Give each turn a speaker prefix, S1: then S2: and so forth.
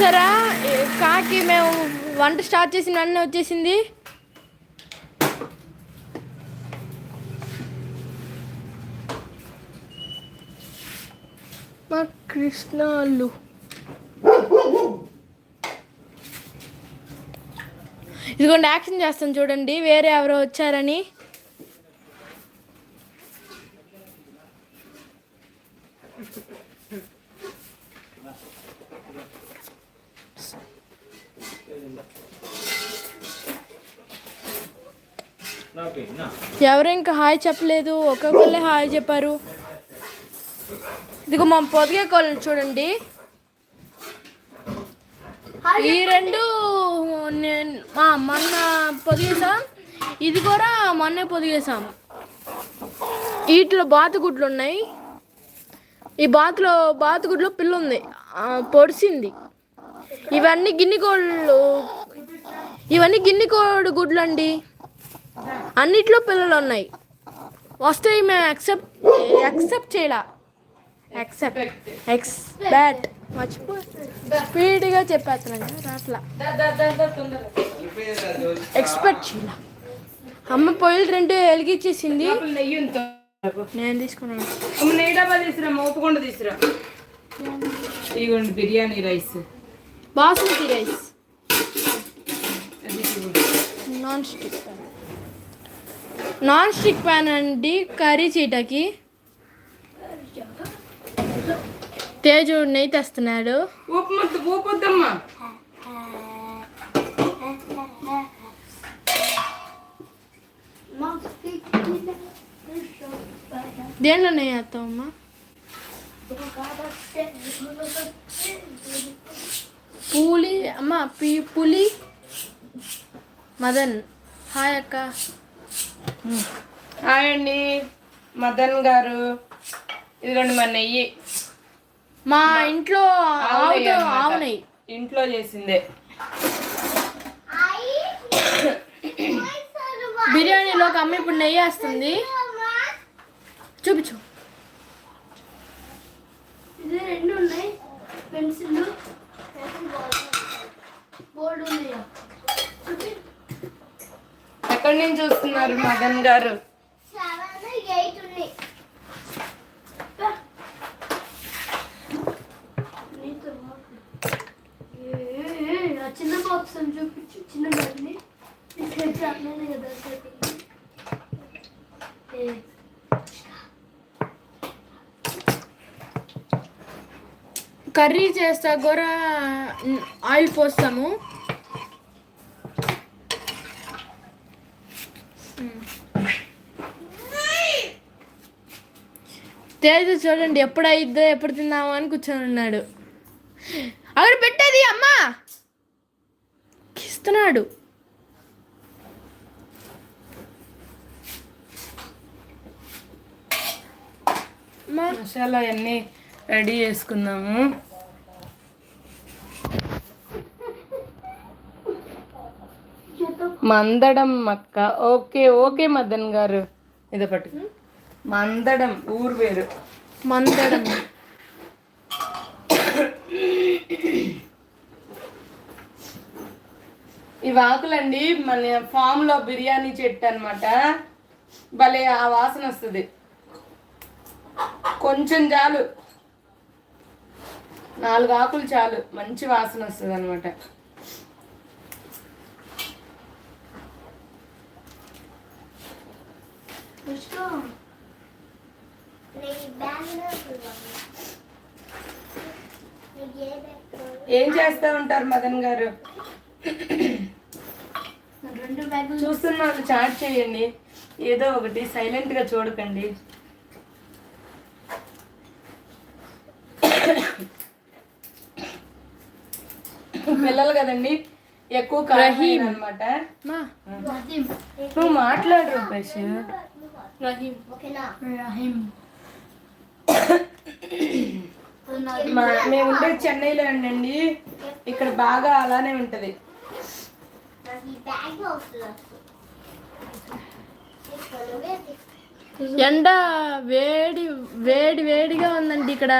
S1: చూసారా? కాకి మేము వంట స్టార్ట్ చేసిన వెంటనే వచ్చేసింది. మా కృష్ణాలు. ఇదిగోండి యాక్షన్ చేస్తాను చూడండి వేరే ఎవరో వచ్చారని. ఎవరు ఇంకా హాయ్ చెప్పలేదు. ఒక్కొక్కళ్ళే హాయ్ చెప్పారు. ఇదిగో మా పొదిగే కోళ్ళు చూడండి. ఈ రెండు నేను మొన్న పొదిగేసాం ఇది కూడా మొన్నే పొదిగేసాం వీటిలో బాతుగుడ్లు ఉన్నాయి. ఈ బాతులో బాతుగుడ్లో పిల్ల ఉంది. పొడిసింది. ఇవన్నీ గిన్నె కోళ్ళు. ఇవన్నీ గిన్నె కోడి గుడ్లు అండి అన్నిట్లో పిల్లలు ఉన్నాయి. వస్తే మేము యాక్సెప్ట్ యాక్సెప్ట్ చేయలా? యాక్సెప్ట్ ఎక్స్పెక్ట్ మర్చిపో స్పీడ్గా చెప్పేస్తున్నాను. రాట్లా. ఎక్స్పెక్ట్ చేయాల? అమ్మ పొయ్యిలు రెండు వెలిగించేసింది నేను తీసుకున్నాను
S2: నెయ్యి డబ్బా తీసురా మోపకుండా తీసురా. ఇదిగోండి biryani rice.
S1: Basmati rice. Non stick non stick pan అండి కర్రీ చీటకి. తేజు నెయ్యి తెస్తున్నాడు.
S2: ఊపొద్దమ్మా
S1: దేనిలో నెయ్యి వేస్తావమ్మా? పూలి అమ్మ పి పులి. మదన్ హాయ్ అక్క.
S2: హాయ్ అండి. మదన్ గారు. ఇదిగోండి మా నెయ్యి.
S1: మా ఇంట్లో
S2: ఆవు నెయ్యి. ఇంట్లో చేసిందే.
S1: బిర్యానీలోకి అమ్మ ఇప్పుడు నెయ్యి వేస్తుంది. చూపించు
S3: ఇది రెండు ఉన్నాయి పెన్సిల్ బోర్డు ఉన్నాయా
S2: ఎక్కడి నుంచి చూస్తున్నారు మదన్ గారు?
S3: చిన్న బాక్స్ అని చూపించు చిన్న బ్యాగ్ని తీసుకెళ్ళి అట్లనే కదా
S1: కర్రీ చేస్తా కూడా ఆయిల్ పోస్తాము. తేజ చూడండి ఎప్పుడు అయిద్దో ఎప్పుడు తిందామా అని కూర్చొని ఉన్నాడు. అక్కడ పెట్టేది అమ్మా! ఇస్తున్నాడు
S2: మసాలా అన్నీ రెడీ చేసుకుందాము. మందడం మక్క ఓకే ఓకే మదన్ గారు. ఇదో పట్టు. మందడం ఊరు పేరు.
S1: మందడం.
S2: ఈ ఆకులండి మన ఫామ్లో బిర్యానీ చెట్టు అన్నమాట. భలే ఆ వాసన వస్తుంది. కొంచెం చాలు. నాలుగు ఆకులు చాలు. మంచి వాసన వస్తుంది అనమాట
S3: ఏ బ్యాగ్ కావాలి?
S2: ఏం చేస్తూ ఉంటారు మదన్ గారు?
S3: రెండు బ్యాగులు
S2: చూస్తున్న వాళ్ళు చాట్ చేయండి. ఏదో ఒకటి సైలెంట్గా చూడకండి. పిల్లలు కదండి. ఎక్కువ రహీం అనమాట నువ్వు మాట్లాడు రూపేష్.
S1: రహీం
S3: ఓకేనా?
S1: రహీం
S2: మా మేము ఉండేది చెన్నైలో అండి. ఇక్కడ బాగా అలానే ఉంటది.
S1: ఎండ వేడి వేడి వేడిగా ఉందండి ఇక్కడ.